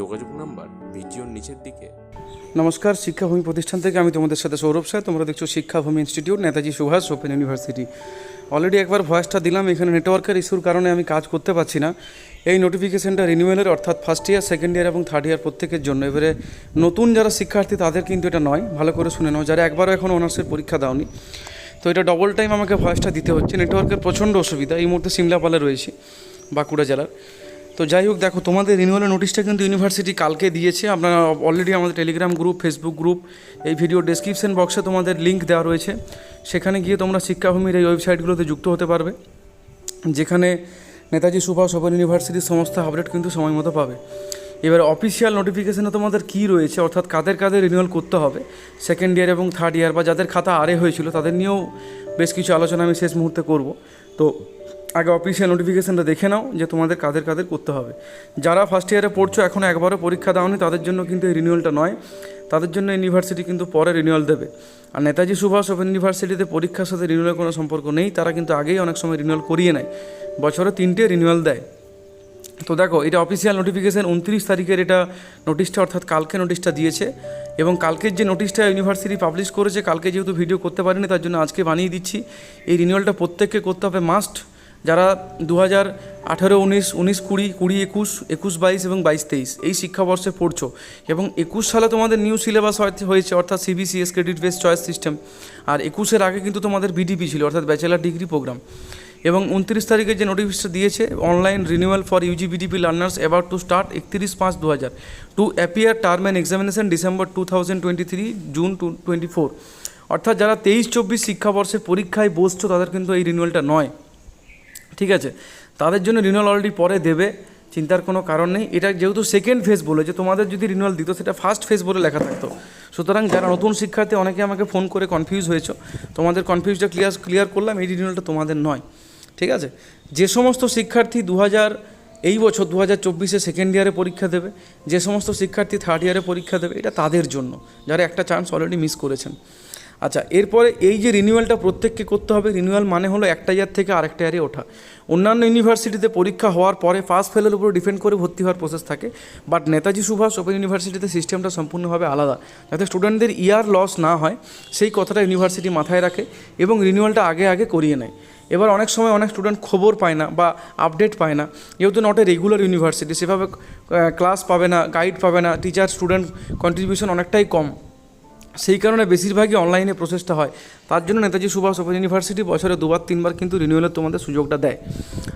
যোগাযোগ নাম্বার ভিডিওর নিচের দিকে। নমস্কার, শিক্ষাভূমি প্রতিষ্ঠান থেকে আমি তোমাদের সাথে সৌরভ স্যার তোমরা দেখছ Shikshabhumi institute, Netaji Subhas, open university. Already একবার ভয়েসটা দিলাম, এখানে নেটওয়ার্কের ইস্যুর কারণে আমি কাজ করতে পারছি না। এই নোটিফিকেশনটা রিনিউয়ালের অর্থাৎ ফার্স্ট ইয়ার সেকেন্ড ইয়ার এবং থার্ড ইয়ার প্রত্যেকের জন্য। এবারে নতুন যারা শিক্ষার্থী, তাদের কিন্তু এটা নয়। ভালো করে শুনে নাও। যারা একবারও এখন অনার্সের পরীক্ষা দাওনি, তো এটা ডবল টাইম আমাকে ভয়েসটা দিতে হচ্ছে। নেটওয়ার্কের প্রচণ্ড অসুবিধা। এই মুহূর্তে সিমলাপালে রয়েছি, বাঁকুড়া জেলার। তো যাই হোক, দেখো, তোমাদের রিনিউয়ালের নোটিশটা কিন্তু ইউনিভার্সিটি কালকে দিয়েছে। আপনারা অলরেডি আমাদের টেলিগ্রাম গ্রুপ ফেসবুক গ্রুপ এই ভিডিও ডেসক্রিপশন বক্সে তোমাদের লিঙ্ক দেওয়া রয়েছে। সেখানে গিয়ে তোমরা শিক্ষাভূমির এই ওয়েবসাইটগুলোতে যুক্ত হতে পারবে, যেখানে নেতাজি, সুভাষ, ওপেন ইউনিভার্সিটির সমস্ত আপডেট কিন্তু সময় মতো পাবে। এবার অফিসিয়াল নোটিফিকেশনে তোমাদের কী রয়েছে, অর্থাৎ কাদের কাদের রিনিউয়াল করতে হবে সেকেন্ড ইয়ার এবং থার্ড ইয়ার বা যাদের খাতা আরে হয়েছিল, তাদের নিয়েও বেশ কিছু আলোচনা আমি শেষ মুহূর্তে করব। তো আগে অফিসিয়াল নোটিফিকেশানটা দেখে নাও যে তোমাদের কাদের কাদের করতে হবে। যারা ফার্স্ট ইয়ারে পড়ছো এখনও একবারও পরীক্ষা দাওনি, তাদের জন্য কিন্তু এই রিনিউয়ালটা নয়। তাদের জন্য ইউনিভার্সিটি কিন্তু পরে রিনিউয়াল দেবে। আর নেতাজি সুভাষ ওপেন ইউনিভার্সিটিতে পরীক্ষার সাথে রিনিউয়ালের কোনো সম্পর্ক নেই, তারা কিন্তু আগেই অনেক সময় রিনিউয়াল করিয়ে নেয়। বছরে তিনটে রিনিউয়াল দেয়। তো দেখো, এটা অফিসিয়াল নোটিফিকেশান উনত্রিশ তারিখের এটা নোটিশটা অর্থাৎ কালকে নোটিশটা দিয়েছে। এবং কালকের যে নোটিশটা ইউনিভার্সিটি পাবলিশ করেছে, কালকে যেহেতু ভিডিও করতে পারিনি, তার জন্য আজকে বানিয়ে দিচ্ছি। এই রিনিউয়ালটা প্রত্যেককে করতে হবে মাস্ট যারা দু হাজার আঠারো, উনিশ উনিশ, কুড়ি কুড়ি, একুশ একুশ, বাইশ এবং বাইশ, তেইশ এই শিক্ষাবর্ষে পড়ছো এবং একুশ সালে তোমাদের নিউ সিলেবাস হয়েছে, অর্থাৎ CBCS credit base choice system আর একুশের আগে কিন্তু তোমাদের বিডিপি ছিল, অর্থাৎ ব্যাচেলার ডিগ্রি প্রোগ্রাম এবং উনত্রিশ তারিখে যে নোটিফিকেশন দিয়েছে online renewal for UG BDP learners about to start একত্রিশ পাঁচ দু হাজার to appear term end examination December two thousand twenty three June two twenty four অর্থাৎ যারা তেইশ, চব্বিশ শিক্ষাবর্ষের পরীক্ষায় বসছো, তাদের কিন্তু এই রিনিউয়ালটা নয়। ঠিক আছে? তাদের জন্য রিনিউয়াল অলরেডি পরে দেবে, চিন্তার কোনো কারণ নেই। এটা যেহেতু সেকেন্ড ফেজ বলে, যে তোমাদের যদি রিনুয়াল দিত, সেটা ফার্স্ট ফেজ বলে লেখা থাকতো। সুতরাং যারা নতুন শিক্ষার্থী, অনেকে আমাকে ফোন করে কনফিউজ হয়েছো। তোমাদের কনফিউজটা ক্লিয়ার ক্লিয়ার করলাম, এই রিনিউয়ালটা তোমাদের নয়। ঠিক আছে? যে সমস্ত শিক্ষার্থী দু হাজার এই বছর দু হাজার চব্বিশে সেকেন্ড ইয়ারে পরীক্ষা দেবে, যে সমস্ত শিক্ষার্থী থার্ড ইয়ারে পরীক্ষা দেবে, এটা তাদের জন্য। যারা একটা চান্স অলরেডি মিস করেছেন। আচ্ছা এরপরে এই যে রিনিউয়ালটা প্রত্যেককে করতে হবে রিনিউয়াল মানে হলো একটা ইয়ার থেকে আরেকটা ইয়ারে ওঠা। অন্যান্য ইউনিভার্সিটিতে পরীক্ষা হওয়ার পরে পাস ফেলের উপর ডিপেন্ড করে ভর্তি হওয়ার প্রসেস থাকে বাট নেতাজি সুভাষ ওপেন ইউনিভার্সিটিতে সিস্টেমটা সম্পূর্ণভাবে আলাদা, যাতে স্টুডেন্টদের ইয়ার লস না হয়, সেই কথাটা ইউনিভার্সিটি মাথায় রাখে এবং রিনিউয়ালটা আগে আগে করিয়ে নেয়। এবার অনেক সময় অনেক স্টুডেন্ট খবর পায় না বা আপডেট পায় না, যেহেতু নট এ রেগুলার ইউনিভার্সিটি সেভাবে ক্লাস পাবে না গাইড পাবে না টিচার স্টুডেন্ট কন্ট্রিবিউশন অনেকটাই কম। সেই কারণে বেশিরভাগই অনলাইনে প্রসেসটা হয়। তার জন্য নেতাজি সুভাষ ওপেন ইউনিভার্সিটি বছরে দুবার, তিনবার কিন্তু রিনিউয়ালের তোমাদের সুযোগটা দেয়।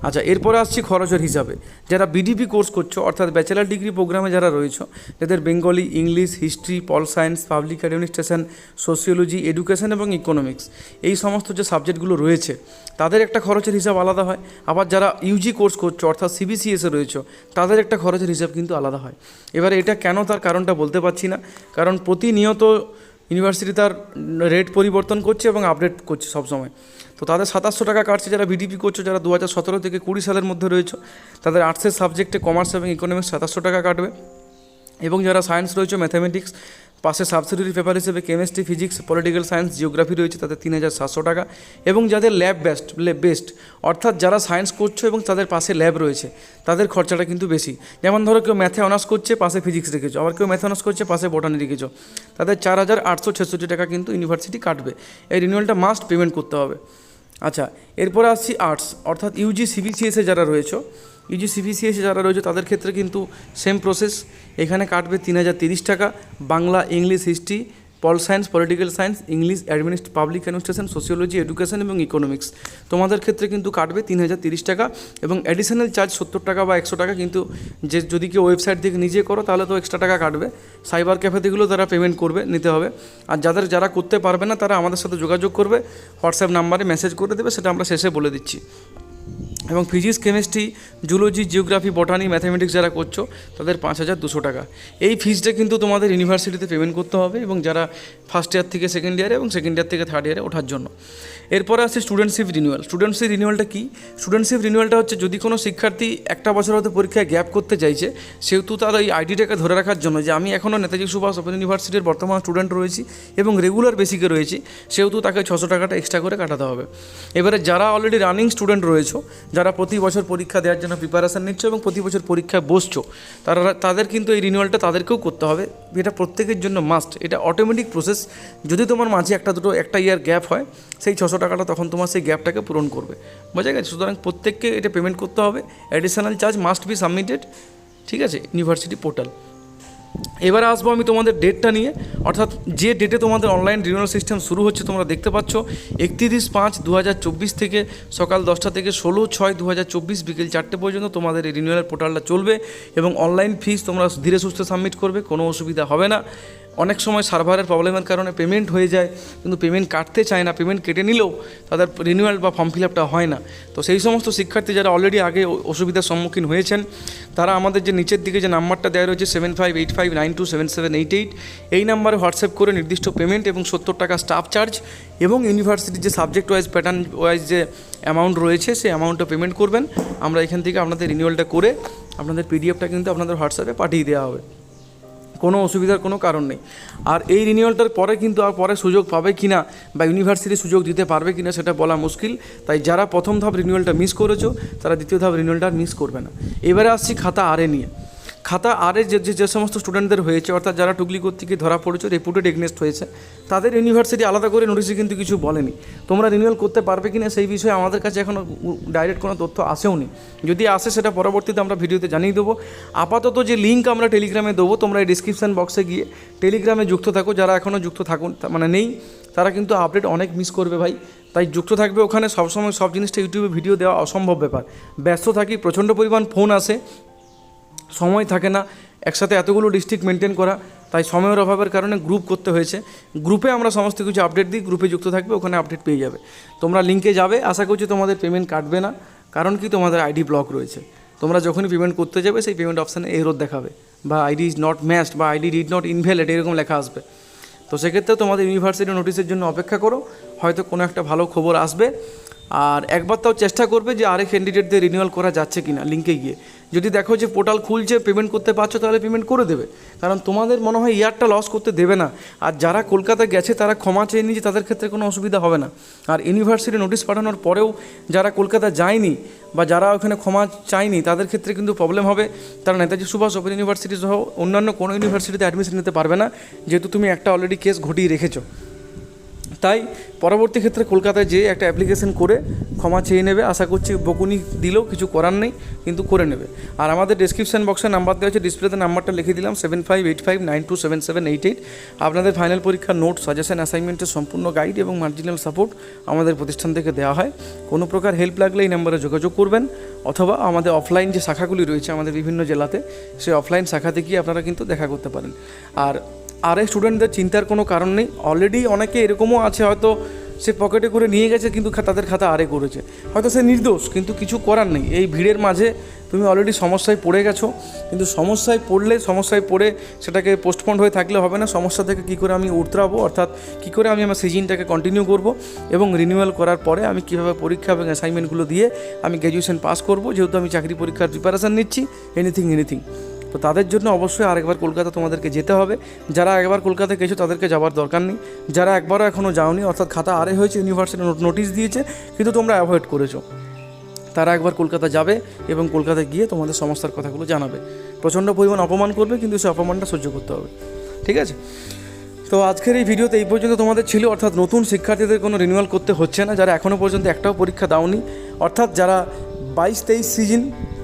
আচ্ছা এরপরে আসছি খরচের হিসাবে। যারা বিডিপি কোর্স করছ, অর্থাৎ ব্যাচেলার ডিগ্রি প্রোগ্রামে যারা রয়েছে, যাদের Bengali English history pol science public administration sociology education এবং ইকোনমিক্স এই সমস্ত যে সাবজেক্টগুলো রয়েছে, তাদের একটা খরচের হিসাব আলাদা হয়। আবার যারা ইউজি কোর্স করছ, অর্থাৎ সিবিসিএসে রয়েছে, তাদের একটা খরচের হিসাব কিন্তু আলাদা হয়। এবার এটা কেন তার কারণটা বলতে পারছি না। কারণ প্রতিনিয়ত ইউনিভার্সিটি তার রেট পরিবর্তন করছে এবং আপডেট করছে সবসময়। তো তাদের সাতাশশো টাকা কাটছে যারা বিডিপি করছ, যারা দু হাজার সতেরো থেকে কুড়ি সালের মধ্যে রয়েছে, তাদের আর্টসের সাবজেক্টে কমার্স এবং ইকোনমিক্স সাতাশশো টাকা কাটবে। এবং যারা সায়েন্স রয়েছে ম্যাথামেটিক্স পাশে সাবসিডিয়ারি পেপার হিসেবে chemistry physics political science geography রয়েছে তাদের তিন হাজার সাতশো টাকা এবং যাদের ল্যাব বেস্ট বেস্ট অর্থাৎ যারা সায়েন্স করছ এবং তাদের পাশে ল্যাব রয়েছে, তাদের খরচাটা কিন্তু বেশি। যেমন ধরো কেউ ম্যাথে অনার্স করছে, পাশে ফিজিক্স রেখেছো, আবার কেউ ম্যাথে অনার্স করছে, পাশে বটানি রেখেছো, তাদের চার হাজার আটশো ছেষট্টি টাকা কিন্তু ইউনিভার্সিটি কাটবে। এই রিনিউয়ালটা মাস্ট পেমেন্ট করতে হবে। আচ্ছা এরপরে আসছি আর্টস অর্থাৎ ইউজি সিবিসিএসে যারা রয়েছে ইউজি সিবিসিএসে যারা রয়েছে, তাদের ক্ষেত্রে কিন্তু সেম প্রসেস এখানে কাটবে তিন হাজার তিরিশ টাকা। Bangla English history pol science political science English administ public administration sociology education এবং ইকোনমিক্স তোমাদের ক্ষেত্রে কিন্তু কাটবে তিন হাজার তিরিশ টাকা এবং অ্যাডিশনাল চার্জ সত্তর টাকা বা একশো টাকা। কিন্তু যে যদি কেউ ওয়েবসাইট থেকে নিজে করো, তাহলে তো এক্সট্রা টাকা কাটবে। সাইবার ক্যাফেতেগুলো তারা পেমেন্ট করবে, নিতে হবে। আর যাদের, যারা করতে পারবে না, তারা আমাদের সাথে যোগাযোগ করবে। হোয়াটসঅ্যাপ নাম্বারে মেসেজ করে দেবে, সেটা আমরা শেষে বলে দিচ্ছি। এবং physics chemistry zoology geography botany mathematics যারা করছ, তাদের পাঁচ হাজার দুশো টাকা। এই ফিজটা কিন্তু তোমাদের ইউনিভার্সিটিতে পেমেন্ট করতে হবে এবং যারা ফার্স্ট ইয়ার থেকে সেকেন্ড ইয়ারে এবং সেকেন্ড ইয়ার থেকে থার্ড ইয়ারে ওঠার জন্য। এরপরে আছে স্টুডেন্টশিপ রিনিউয়াল স্টুডেন্টশিপ রিনিউয়ালটা কী? স্টুডেন্টশিপ রিনিউয়ালটা হচ্ছে যদি কোনো শিক্ষার্থী একটা বছর হয়তো পরীক্ষায় গ্যাপ করতে চাইছে, সেহেতু তার ওই আইডিটাকে ধরে রাখার জন্য যে আমি এখনও নেতাজি সুভাষ ওপেন ইউনিভার্সিটির বর্তমান স্টুডেন্ট রয়েছি এবং রেগুলার বেসিকে রয়েছি, সেহেতু তাকে ছশো টাকাটা এক্সট্রা করে কাটাতে হবে। এবারে যারা অলরেডি রানিং স্টুডেন্ট রয়েছে যারা প্রতি বছর পরীক্ষা দেওয়ার জন্য প্রিপারেশান নিচ্ছ এবং প্রতি বছর পরীক্ষায় বসছো, তারা তাদের কিন্তু এই রিনিউয়ালটা তাদেরকেও করতে হবে। এটা প্রত্যেকের জন্য মাস্ট এটা অটোমেটিক প্রসেস যদি তোমার মাঝে একটা দুটো, একটা ইয়ার গ্যাপ হয়, সেই ছশো টাকাটা তখন তোমার সেই গ্যাপটাকে পূরণ করবে। বোঝা গেছে? সুতরাং প্রত্যেককে এটা পেমেন্ট করতে হবে। Additional charge must be submitted ঠিক আছে? ইউনিভার্সিটি পোর্টাল এবারে আসব আমি তোমাদের ডেটটা নিয়ে। অর্থাৎ যে ডেটে তোমাদের অনলাইন রিনিউয়াল সিস্টেম শুরু হচ্ছে, তোমরা দেখতে পাচ্ছ, একত্রিশ পাঁচ দু থেকে সকাল দশটা থেকে ষোলো ছয় দু বিকেল চারটে পর্যন্ত তোমাদের এই রিনিউয়াল পোর্টালটা চলবে এবং অনলাইন ফিস তোমরা ধীরে সুস্থে সাবমিট করবে, কোনো অসুবিধা হবে না। অনেক সময় সার্ভারের প্রবলেমের কারণে পেমেন্ট হয়ে যায়, কিন্তু পেমেন্ট কাটতে চায় না পেমেন্ট কেটে নিলেও তাদের রিনিউয়াল বা ফর্ম ফিল আপটা হয় না। তো সেই সমস্ত শিক্ষার্থী যারা অলরেডি আগে অসুবিধার সম্মুখীন হয়েছেন, তারা আমাদের যে নিচের দিকে যে নাম্বারটা দেওয়া রয়েছে seven five eight five nine two seven seven eight eight এই নাম্বারে হোয়াটসঅ্যাপ করে নির্দিষ্ট পেমেন্ট এবং সত্তর টাকা স্টাফ চার্জ এবং ইউনিভার্সিটির যে সাবজেক্ট ওয়াইজ প্যাটার্ন ওয়াইজ যে অ্যামাউন্ট রয়েছে, সেই অ্যামাউন্টটা পেমেন্ট করবেন। আমরা এখান থেকে আপনাদের রিনিউয়ালটা করে আপনাদের পিডিএফটা কিন্তু আপনাদের হোয়াটসঅ্যাপে পাঠিয়ে দেওয়া হবে। কোনো অসুবিধার কোনো কারণ নেই। আর এই রিনিউয়ালটার পরে কিন্তু আর পরে সুযোগ পাবে কি না বা ইউনিভার্সিটি সুযোগ দিতে পারবে কি না সেটা বলা মুশকিল। তাই যারা প্রথম ধাপ রিনিউয়ালটা মিস করেছ, তারা দ্বিতীয় ধাপ রিনিউয়ালটা মিস করবে না। এবারে আসছি খাতা আরে নিয়ে। খাতা আরে যে যে সমস্ত স্টুডেন্টদের হয়েছে, অর্থাৎ যারা টুকলি কর্তৃকে ধরা পড়েছে রেপুটেড এগনেস্ট হয়েছে, তাদের ইউনিভার্সিটি আলাদা করে নোটিশে কিন্তু কিছু বলেনি। তোমরা রিনিউয়াল করতে পারবে কি না সেই বিষয়ে আমাদের কাছে এখনও ডাইরেক্ট কোনো তথ্য আসেও নি। যদি আসে, সেটা পরবর্তীতে আমরা ভিডিওতে জানিয়ে দেবো। আপাতত যে লিঙ্ক আমরা টেলিগ্রামে দেবো, তোমরা এই ডিসক্রিপশান বক্সে গিয়ে টেলিগ্রামে যুক্ত থাকো। যারা এখনও যুক্ত থাকুন মানে নেই, তারা কিন্তু আপডেট অনেক মিস করবে ভাই। তাই যুক্ত থাকবে ওখানে। সবসময় সব জিনিসটা ইউটিউবে ভিডিও দেওয়া অসম্ভব ব্যাপার। ব্যস্ত থাকি, প্রচণ্ড পরিমাণ ফোন আসে। সময় থাকে না। একসাথে এতগুলো ডিস্ট্রিক্ট মেনটেন করা, তাই সময়ের অভাবের কারণে গ্রুপ করতে হয়েছে। গ্রুপে আমরা সমস্ত কিছু আপডেট দিই গ্রুপে যুক্ত থাকবে, ওখানে আপডেট পেয়ে যাবে। তোমরা লিঙ্কে যাবে, আশা করছি তোমাদের পেমেন্ট কাটবে না, কারণ কি তোমাদের আইডি ব্লক রয়েছে। তোমরা যখনই পেমেন্ট করতে যাবে, সেই পেমেন্ট অপশানে এরোর দেখাবে, বা আইডি ইজ নট ম্যাচড বা আইডি ডিড নট ইনভ্যালিড এরকম লেখা আসবে। তো সেক্ষেত্রে তোমাদের ইউনিভার্সিটি নোটিশের জন্য অপেক্ষা করো, হয়তো কোনো একটা ভালো খবর আসবে। আর একবার তাও চেষ্টা করবে যে আরেক ক্যান্ডিডেটদের রিনিউয়াল করা যাচ্ছে কিনা লিঙ্কে গিয়ে। যদি দেখো যে পোর্টাল খুলছে পেমেন্ট করতে পারছ, তাহলে পেমেন্ট করে দেবে। কারণ তোমাদের মনে হয় ইয়ারটা লস করতে দেবে না। আর যারা কলকাতা গেছে, তারা ক্ষমা চেয়ে নিয়েছে, তাদের ক্ষেত্রে কোনো অসুবিধা হবে না। আর ইউনিভার্সিটি নোটিশ পাঠানোর পরেও যারা কলকাতা যায়নি বা যারা ওখানে ক্ষমা চায়নি, তাদের ক্ষেত্রে কিন্তু প্রবলেম হবে। তারা নেতাজি সুভাষ ওপেন ইউনিভার্সিটি সহ অন্যান্য কোনো ইউনিভার্সিটিতে অ্যাডমিশন নিতে পারবে না। যেহেতু তুমি একটা অলরেডি কেস ঘটিয়ে রেখেছো। তাই পরবর্তী ক্ষেত্রে কলকাতায় যেয়ে একটা অ্যাপ্লিকেশন করে ক্ষমা চেয়ে নেবে। আশা করছি বকুনি দিলেও কিছু করার নেই, কিন্তু করে নেবে। আর আমাদের ডিসক্রিপশন বক্সে নাম্বার দেওয়া আছে ডিসপ্লেতে নাম্বারটা লিখে দিলাম seven five eight five nine two seven seven eight eight আপনাদের ফাইনাল পরীক্ষার নোট সাজেশন অ্যাসাইনমেন্টের সম্পূর্ণ গাইড এবং মার্জিনাল সাপোর্ট আমাদের প্রতিষ্ঠান থেকে দেওয়া হয়। কোনো প্রকার হেল্প লাগলে এই নাম্বারে যোগাযোগ করবেন, অথবা আমাদের অফলাইন যে শাখাগুলি রয়েছে আমাদের বিভিন্ন জেলাতে, সেই অফলাইন শাখাতে গিয়ে আপনারা কিন্তু দেখা করতে পারেন। আর আর এই স্টুডেন্টদের চিন্তার কোনো কারণ নেই। অলরেডি অনেকে এরকমও আছে, হয়তো সে পকেটে করে নিয়ে গেছে, কিন্তু তাদের খাতা আরে করেছে। হয়তো সে নির্দোষ, কিন্তু কিছু করার নেই। এই ভিড়ের মাঝে তুমি অলরেডি সমস্যায় পড়ে গেছো, কিন্তু সমস্যায় পড়লে, সমস্যায় পড়ে সেটাকে পোস্টপন্ড হয়ে থাকলে হবে না। সমস্যা থেকে কী করে আমি উতরাবো, অর্থাৎ কী করে আমি আমার সিজনটাকে কন্টিনিউ করব এবং রিনিউয়াল করার পরে আমি কীভাবে পরীক্ষা এবং অ্যাসাইনমেন্টগুলো দিয়ে আমি গ্র্যাজুয়েশন পাস করব, যেহেতু আমি চাকরি পরীক্ষার প্রিপারেশান নিচ্ছি এনিথিং এনিথিং তো তাদের জন্য অবশ্যই আরেকবার কলকাতা তোমাদেরকে যেতে হবে। যারা একবার কলকাতা গেছো তাদেরকে যাওয়ার দরকার নেই। যারা একবারও এখনও যাওনি, অর্থাৎ খাতা আরে হয়েছে ইউনিভার্সিটি নোটিশ দিয়েছে, কিন্তু তোমরা অ্যাভয়েড করেছ। তারা একবার কলকাতা যাবে এবং কলকাতা গিয়ে তোমাদের সমস্যার কথাগুলো জানাবে। প্রচণ্ড পরিমাণ অপমান করবে, কিন্তু সে অপমানটা সহ্য করতে হবে। ঠিক আছে? তো আজকের এই ভিডিওতে এই পর্যন্ত তোমাদের ছিল। অর্থাৎ নতুন শিক্ষার্থীদের কোনো রিনিউয়াল করতে হচ্ছে না। যারা এখনও পর্যন্ত একটাও পরীক্ষা দাওনি, অর্থাৎ যারা বাইশ তেইশ সিজন,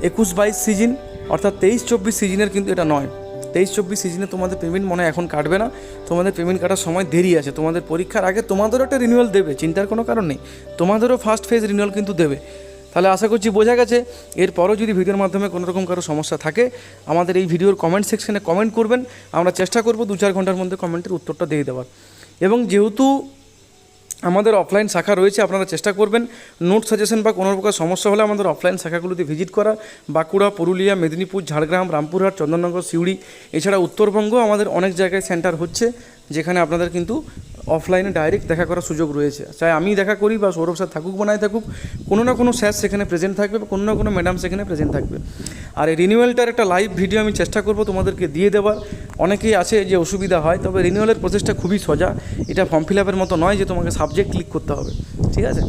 একুশ বাইশ সিজন অর্থাৎ তেইশ চব্বিশ সিজনের কিন্তু এটা নয়। তেইশ চব্বিশ সিজনে তোমাদের পেমেন্ট মনে এখন কাটবে না। তোমাদের পেমেন্ট কাটার সময় দেরি আছে। তোমাদের পরীক্ষার আগে তোমাদেরও একটা রিনিউয়াল দেবে, চিন্তার কোনো কারণ নেই। তোমাদেরও ফার্স্ট ফেজ রিনিউয়াল কিন্তু দেবে। তাহলে আশা করছি বোঝা গেছে। এরপরও যদি ভিডিওর মাধ্যমে কোনো রকম কারও সমস্যা থাকে, আমাদের এই ভিডিওর কমেন্ট সেকশনে কমেন্ট করবেন। আমরা চেষ্টা করব দু চার ঘণ্টার মধ্যে কমেন্টের উত্তরটা দিয়ে দেওয়ার। এবং যেহেতু আমাদের অফলাইন শাখা রয়েছে, আপনারা চেষ্টা করবেন। নোট সাজেশন বা কোনো প্রকার সমস্যা হলে আমাদের অফলাইন শাখাগুলোতে ভিজিট করা। বাঁকুড়া, পুরুলিয়া, মেদিনীপুর, ঝাড়গ্রাম, রামপুরহাট, চন্দননগর, সিউড়ি, এছাড়া উত্তরবঙ্গ আমাদের অনেক জায়গায় সেন্টার হচ্ছে, যেখানে আপনাদের কিন্তু অফলাইনে ডাইরেক্ট দেখা করার সুযোগ রয়েছে। চাই আমি দেখা করি বা সৌরভ স্যার থাকুক বা নাই থাকুক, কোনো না কোনো স্যার সেখানে প্রেজেন্ট থাকবে বা কোনো না কোনো ম্যাডাম সেখানে প্রেজেন্ট থাকবে। আর এই রিনিউয়ালটার একটা লাইভ ভিডিও আমি চেষ্টা করব তোমাদেরকে দিয়ে দেওয়ার। অনেকেই আছে যে অসুবিধা হয়, তবে রিনিউয়ালের প্রসেসটা খুবই সোজা। এটা ফর্ম ফিল আপের মতো নয় যে তোমাকে সাবজেক্ট ক্লিক করতে হবে। ঠিক আছে?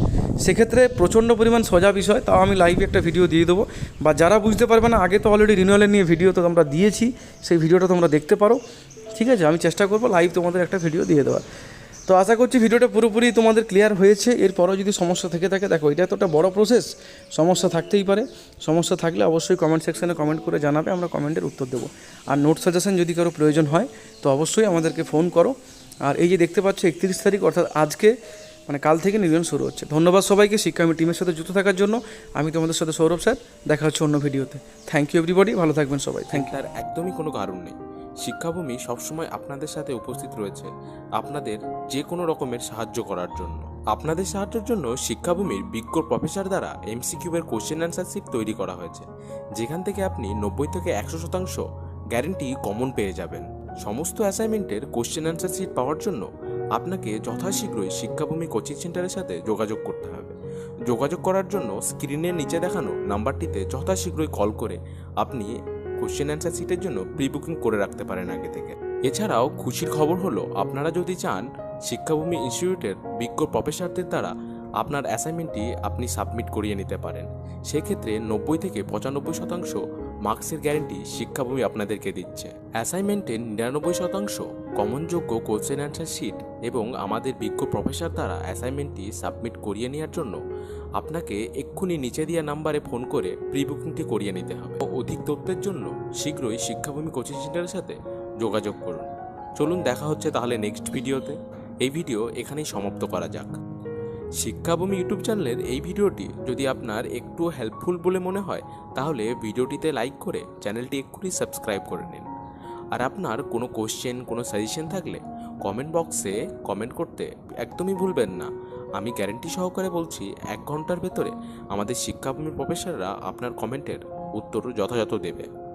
সেক্ষেত্রে প্রচণ্ড পরিমাণ সোজা বিষয়, তাও আমি লাইভে একটা ভিডিও দিয়ে দেবো। বা যারা বুঝতে পারবে না, আগে তো অলরেডি রিনিউয়ালের নিয়ে ভিডিও তো আমরা দিয়েছি, সেই ভিডিওটা তোমরা দেখতে পারো। ঠিক আছে? আমি চেষ্টা করব লাইভ তোমাদের একটা ভিডিও দিয়ে দেওয়ার। তো আশা করছি ভিডিওটা পুরোপুরি তোমাদের ক্লিয়ার হয়েছে। এরপরও যদি সমস্যা থেকে থাকে, দেখো, এটা তো একটা বড় প্রসেস সমস্যা থাকতেই পারে। সমস্যা থাকলে অবশ্যই কমেন্ট সেকশানে কমেন্ট করে জানাবে, আমরা কমেন্টের উত্তর দেবো। আর নোট সাজেশন যদি কারও প্রয়োজন হয়, তো অবশ্যই আমাদেরকে ফোন করো। আর এই যে দেখতে পাচ্ছ, একত্রিশ তারিখ, অর্থাৎ আজকে মানে কাল থেকে নির্মাণ শুরু হচ্ছে। ধন্যবাদ সবাইকে, শিক্ষা আমি টিমের সাথে যুক্ত থাকার জন্য। আমি তোমাদের সাথে সৌরভ স্যার, দেখা হচ্ছে অন্য ভিডিওতে থ্যাংক ইউ এভরিবডি ভালো থাকবেন সবাই। থ্যাংক ইউ তার একদমই কোনো কারণ নেই। শিক্ষাভূমি সবসময় আপনাদের সাথে উপস্থিত রয়েছে আপনাদের যে কোনো রকমের সাহায্য করার জন্য। আপনাদের সাহায্যের জন্য শিক্ষাভূমির বিজ্ঞ প্রফেসর দ্বারা এমসিকিউবের কোশ্চেন অ্যান্সার সিট তৈরি করা হয়েছে, যেখান থেকে আপনি নব্বই থেকে একশো শতাংশ গ্যারেন্টি কমন পেয়ে যাবেন। সমস্ত অ্যাসাইনমেন্টের কোশ্চেন অ্যান্সার সিট পাওয়ার জন্য আপনাকে যথাশীঘ্রই শিক্ষাভূমি কোচিং সেন্টারের সাথে যোগাযোগ করতে হবে। যোগাযোগ করার জন্য স্ক্রিনের নিচে দেখানো নাম্বারটিতে যথাশীঘ্রই কল করে আপনি কোশ্চেন অ্যান্সার সিটের জন্য প্রি বুকিং করে রাখতে পারেন আগে থেকে। এছাড়াও খুশির খবর হলো, আপনারা যদি চান, শিক্ষাভূমি ইনস্টিটিউটের বিজ্ঞ প্রফেসরদের দ্বারা আপনার অ্যাসাইনমেন্টটি আপনি সাবমিট করিয়ে নিতে পারেন। সেক্ষেত্রে নব্বই থেকে পঁচানব্বই শতাংশ মার্কসের গ্যারেন্টি শিক্ষাভূমি আপনাদেরকে দিচ্ছে। অ্যাসাইনমেন্টের নিরানব্বই শতাংশ কমনযোগ্য কোশ্চেন অ্যান্সার শিট এবং আমাদের বিজ্ঞ প্রফেসর দ্বারা অ্যাসাইনমেন্টটি সাবমিট করিয়ে নেওয়ার জন্য আপনাকে এক্ষুনি নিচে দেওয়া নাম্বারে ফোন করে প্রি বুকিংটি করিয়ে নিতে হবে। অধিক তথ্যের জন্য শীঘ্রই শিক্ষাভূমি কোচিং সেন্টারের সাথে যোগাযোগ করুন। চলুন দেখা হচ্ছে তাহলে নেক্সট ভিডিওতে। এই ভিডিও এখানেই সমাপ্ত করা যাক। শিক্ষাভূমি ইউটিউব চ্যানেলের এই ভিডিওটি যদি আপনার একটু হেল্পফুল বলে মনে হয়, তাহলে ভিডিওটিতে লাইক করে চ্যানেলটি এক্ষুনি সাবস্ক্রাইব করে নিন। আর আপনার কোনো কোশ্চেন কোনো সাজেশন থাকলে কমেন্ট বক্সে কমেন্ট করতে একদমই ভুলবেন না। আমি গ্যারেন্টি সহকারে বলছি, এক ঘণ্টার ভেতরে আমাদের শিক্ষাভূমির প্রফেসররা আপনার কমেন্টের উত্তর যথাযথ দেবে।